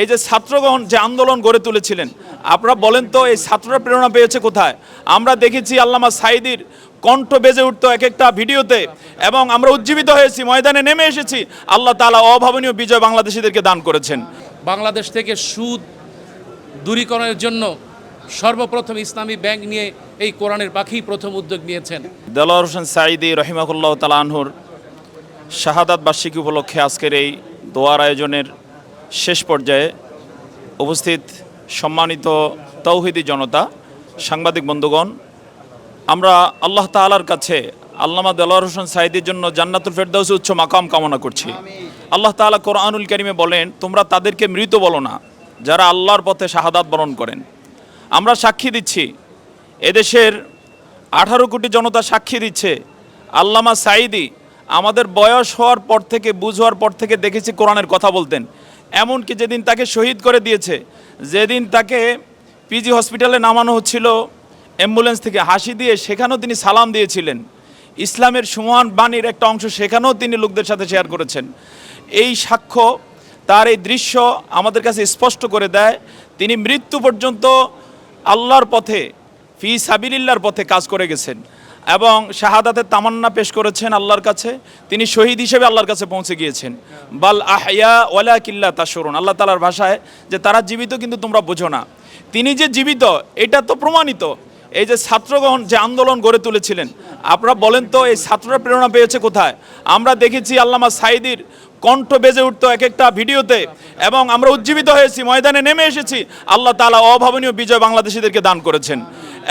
এই যে ছাত্রগণ যে আন্দোলন গড়ে তুলেছিলেন আপনারা বলেন তো এই ছাত্ররা প্রেরণা পেয়েছে কোথায়? আমরা দেখেছি আল্লামা সাইদির কণ্ঠ বেজে উঠতো এক একটা ভিডিওতে এবং আমরা উজ্জীবিত হয়েছি ময়দানে নেমে এসেছি। আল্লাহ তালা অভাবনীয় বিজয় বাংলাদেশিদেরকে দান করেছেন। বাংলাদেশ থেকে সুদ দূরীকরণের জন্য সর্বপ্রথম ইসলামী ব্যাংক নিয়ে এই কোরআনের পাখি প্রথম উদ্যোগ নিয়েছেন। দেলোয়ার হোসেন সাইদি রহিমাকুল্লাহ তালানহুর শাহাদাত বার্ষিকী উপলক্ষে আজকের এই দোয়ার আয়োজনের শেষ পর্যায়ে উপস্থিত সম্মানিত তৌহিদি জনতা, সাংবাদিক বন্ধুগণ, আমরা আল্লাহ তাআলার কাছে আল্লামা দেলোয়ার হোসেন সাইদির জন্য জান্নাতুল ফেরদাউস উচ্চ মাকাম কামনা করছি। আল্লাহ তাআলা কোরআনুল কারিমে বলেন, তোমরা তাদেরকে মৃত বলো না, যারা আল্লাহর পথে শাহাদাত বরণ করেন। আমরা সাক্ষী দিচ্ছি, এদেশের আঠারো কোটি জনতা সাক্ষী দিচ্ছে, আল্লামা সাইদি আমাদের বয়স হওয়ার পর থেকে, বুঝ হওয়ার পর থেকে দেখেছি কোরআনের কথা বলতেন। এমনকি যেদিন তাকে শহীদ করে দিয়েছে, যেদিন তাকে পিজি হসপিটালে নামানো হচ্ছিল, অ্যাম্বুলেন্স থেকে হাসি দিয়ে সেখানেও তিনি সালাম দিয়েছিলেন। ইসলামের সুমহান বাণীর একটা অংশ সেখানেও তিনি লোকদের সাথে শেয়ার করেছেন। এই সাক্ষ্য, তার এই দৃশ্য আমাদের কাছে স্পষ্ট করে দেয়, তিনি মৃত্যু পর্যন্ত আল্লাহর পথে, ফি সাবিলিল্লাহর পথে কাজ করে গেছেন। এবং শাহাদাতের তামান্না পেশ করেছেন আল্লাহর কাছে। তিনি শহীদ হিসেবে আল্লাহর কাছে পৌঁছে গিয়েছেন। বাল আহয়া ওয়ালা কিল্লা তাসরুন আল্লাহ তালার ভাষায় যে তারা জীবিত কিন্তু তোমরা বোঝো না। তিনি যে জীবিত, এটা তো প্রমাণিত। এই যে ছাত্রগণ যে আন্দোলন গড়ে তুলেছিলেন, আপনারা বলেন তো এই ছাত্ররা প্রেরণা পেয়েছে কোথায়? আমরা দেখেছি আল্লামা সাইদির কণ্ঠ বেজে উঠতো এক একটা ভিডিওতে এবং আমরা উজ্জীবিত হয়েছি, ময়দানে নেমে এসেছি। আল্লাহ তালা অভাবনীয় বিজয় বাংলাদেশিদেরকে দান করেছেন।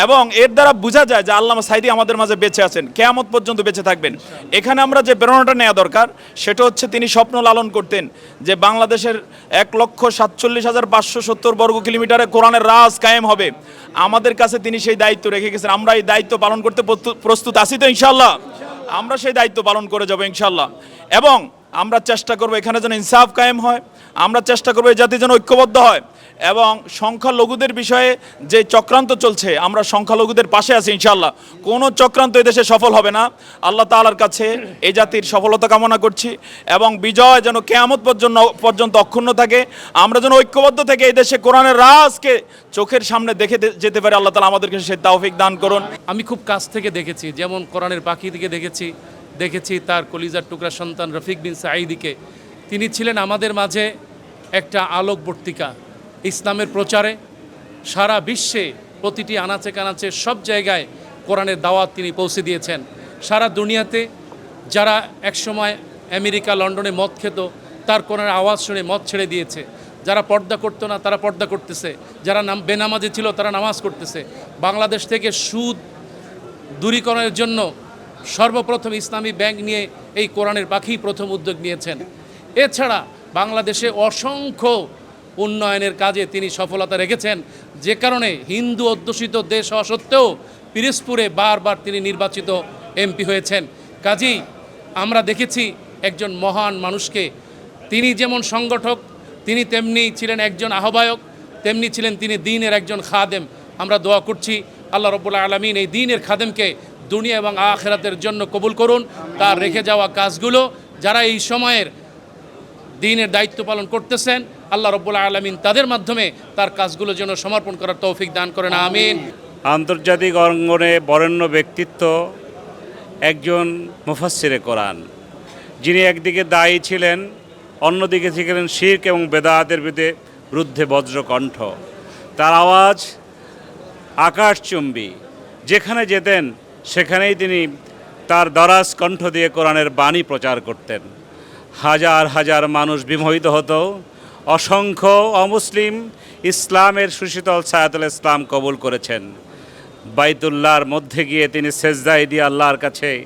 এবং এর দ্বারা বোঝা যায় যে আল্লামা সাইদি আমাদের মাঝে বেঁচে আছেন, কেয়ামত পর্যন্ত বেঁচে থাকবেন। এখানে আমরা যে প্রেরণাটা নেওয়া দরকার, সেটা হচ্ছে তিনি স্বপ্ন লালন করতেন যে বাংলাদেশের এক লক্ষ সাতচল্লিশ হাজার পাঁচশো সত্তর বর্গ কিলোমিটারে কোরআনের রাজ কায়েম হবে। আমাদের কাছে তিনি সেই দায়িত্ব রেখে গেছেন। আমরা এই দায়িত্ব পালন করতে প্রস্তুত আছি তো ইনশাল্লাহ আমরা সেই দায়িত্ব পালন করে যাব ইনশাল্লাহ এবং আমরা চেষ্টা করব এখানে যেন ইনসাফ কায়েম হয়, আমরা চেষ্টা করব এই জাতি যেন ঐক্যবদ্ধ হয়। এবং সংখ্যালঘুদের বিষয়ে যে চক্রান্ত চলছে, আমরা সংখ্যালঘুদের পাশে আছি ইনশাল্লাহ কোনো চক্রান্ত এদেশে সফল হবে না। আল্লাহ তাআলার কাছে এই জাতির সফলতা কামনা করছি এবং বিজয় যেন কেয়ামত পর্যন্ত পর্যন্ত অক্ষুণ্ণ থাকে। আমরা যেন ঐক্যবদ্ধ থেকে এই দেশে কোরআনের রাজকে চোখের সামনে দেখে যেতে পারে। আল্লাহ তালা আমাদেরকে সেই তাওফিক দান করুন। আমি খুব কাছ থেকে দেখেছি, যেমন কোরআনের পাখি দিকে দেখেছি দেখেছি তার কলিজার টুকরা সন্তান রফিক বিন সাঈদিকে। তিনি ছিলেন আমাদের মাঝে একটা আলোকবর্তিকা। ইসলামের প্রচারে সারা বিশ্বে প্রতিটি আনাচে কানাচে সব জায়গায় কোরআনের দাওয়াত তিনি পৌঁছে দিয়েছেন। সারা দুনিয়াতে যারা একসময় আমেরিকা, লন্ডনে মদ খেত, তার কোরআনের আওয়াজ শুনে মদ ছেড়ে দিয়েছে। যারা পর্দা করতো না, তারা পর্দা করতেছে। যারা নাম, বেনামাজে ছিল, তারা নামাজ করতেছে। বাংলাদেশ থেকে সুদ দূরীকরণের জন্য সর্বপ্রথম ইসলামী ব্যাংক নিয়ে এই কোরআনের পাখি প্রথম উদ্যোগ নিয়েছেন। এছাড়া বাংলাদেশে অসংখ্য উন্নয়নের কাজে তিনি সফলতা রেখেছেন। যে কারণে হিন্দু অধ্যুষিত দেশ হওয়া সত্ত্বেও পিরিসপুরে বারবার তিনি নির্বাচিত এমপি হয়েছেন। কাজেই আমরা দেখেছি একজন মহান মানুষকে। তিনি যেমন সংগঠক, তিনি তেমনি ছিলেন একজন আহ্বায়ক, তেমনি ছিলেন তিনি দিনের একজন খাদেম। আমরা দোয়া করছি, আল্লাহ রব্বুল্লা আলমিন এই দিনের খাদেমকে দুনিয়া এবং আখেরাতের জন্য কবুল করুন। তার রেখে যাওয়া কাজগুলো, যারা এই সময়ের দিনের দায়িত্ব পালন করতেছেন। আল্লাহ রব্বুল্লা আলমিন তাদের মাধ্যমে তার কাজগুলো যেন সমর্পণ করার তৌফিক দান করেন, আমিন। আন্তর্জাতিক অঙ্গনে বরেণ্য ব্যক্তিত্ব একজন মুফাসসিরে কোরআন। যিনি একদিকে দায়ী ছিলেন, অন্যদিকে ছিলেন শির্ক এবং বেদাতের বিরুদ্ধে বিরুদ্ধে বজ্রকণ্ঠ। তার আওয়াজ আকাশচুম্বী। যেখানে যেতেন, সেখানেই তিনি তার দরাজ কণ্ঠ দিয়ে কোরআনের বাণী প্রচার করতেন। হাজার হাজার মানুষ বিমোহিত হতো। অসংখ্য অমুসলিম ইসলামের সুশীতল ছায়াতুল ইসলাম কবুল করেছেন। বাইতুল্লাহর মধ্যে গিয়ে তিনি সেজদাই দিয়ে আল্লাহর কাছে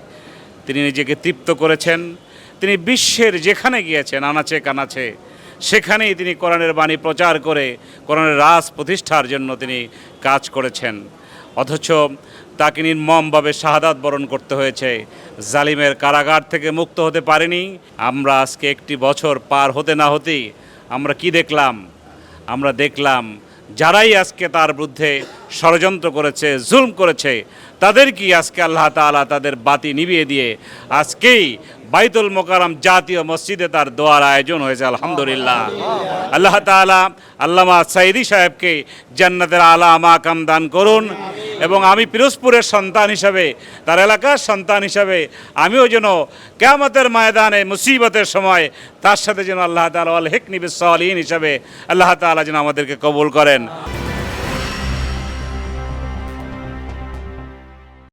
তিনি নিজেকে তৃপ্ত করেছেন। তিনি বিশ্বের যেখানে গিয়েছেন, আনাচে কানাচে, সেখানেই তিনি কোরআনের বাণী প্রচার করে, কোরআনের রাজ প্রতিষ্ঠার জন্য তিনি কাজ করেছেন। অথচ তাকে নির্মমভাবে শাহাদাত বরণ করতে হয়েছে। জালিমের কারাগার থেকে মুক্ত হতে পারেনি। আমরা আজকে একটি বছর পার হতে না হতেই আমরা কি দেখলাম? আমরা দেখলাম যারাই আজকে তার বিরুদ্ধে ষড়যন্ত্র করেছে, জুলম করেছে, তাদের কি আজকে আল্লাহ তাআলা তাদের বাতি নিভিয়ে দিয়ে আজকেই বাইতুল মোকারম জাতীয় মসজিদে তার দোয়ার আয়োজন হয়েছে, আলহামদুলিল্লাহ। আল্লাহ তাআলা আল্লামা সাইদি সাহেবকে জান্নাতের আলা মাকাম দান করুন। এবং আমি পিরোজপুরের সন্তান হিসাবে, তার এলাকার সন্তান হিসাবে, আমিও যেন কেয়ামতের ময়দানে মুসিবতের সময় তার সাথে যেন আল্লাহ তালা আল হেকনিবিস হিসাবে আল্লাহ তালা যেন আমাদেরকে কবুল করেন।